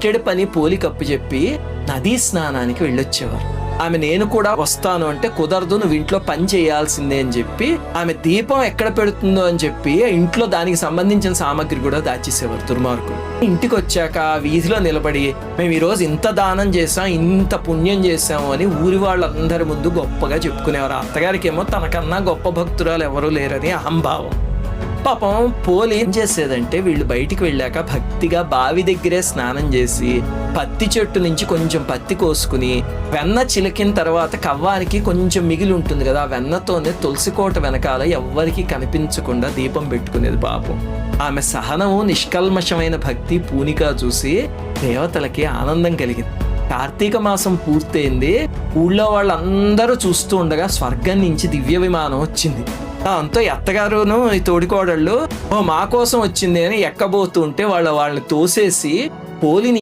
ఇంకెడి పని పోలి కప్పు చెప్పి నదీ స్నానానికి వెళ్ళొచ్చేవారు. ఆమె నేను కూడా వస్తాను అంటే కుదరదు నువ్వు ఇంట్లో పని చేయాల్సిందే అని చెప్పి ఆమె దీపం ఎక్కడ పెడుతుందో అని చెప్పి ఇంట్లో దానికి సంబంధించిన సామాగ్రి కూడా దాచేసేవారు దుర్మార్గులు. ఇంటికి వచ్చాక వీధిలో నిలబడి మేము ఈరోజు ఇంత దానం చేసాం ఇంత పుణ్యం చేసాము అని ఊరి వాళ్ళందరి ముందు గొప్పగా చెప్పుకునేవారు. అత్తగారికి ఏమో తనకన్నా గొప్ప భక్తురాలు ఎవరూ లేరని అహంభావం. పాపం పోలు ఏం చేసేదంటే వీళ్ళు బయటికి వెళ్ళాక భక్తిగా బావి దగ్గరే స్నానం చేసి పత్తి చెట్టు నుంచి కొంచెం పత్తి కోసుకుని వెన్న చిలికిన తర్వాత కవ్వానికి కొంచెం మిగిలి ఉంటుంది కదా ఆ వెన్నతోనే తులసి కోట వెనకాల ఎవ్వరికి కనిపించకుండా దీపం పెట్టుకునేది పాపం. ఆమె సహనము నిష్కల్మషమైన భక్తి పూనిక చూసి దేవతలకి ఆనందం కలిగింది. కార్తీక మాసం పూర్తయింది ఊళ్ళో వాళ్ళందరూ చూస్తూ ఉండగా స్వర్గం నుంచి దివ్య విమానం వచ్చింది. అంతా అత్తగారును ఈ తోడికోడళ్ళు. ఓ మా కోసం వచ్చింది అని ఎక్కబోతుంటే వాళ్ళ వాళ్ళని తోసేసి పోలిని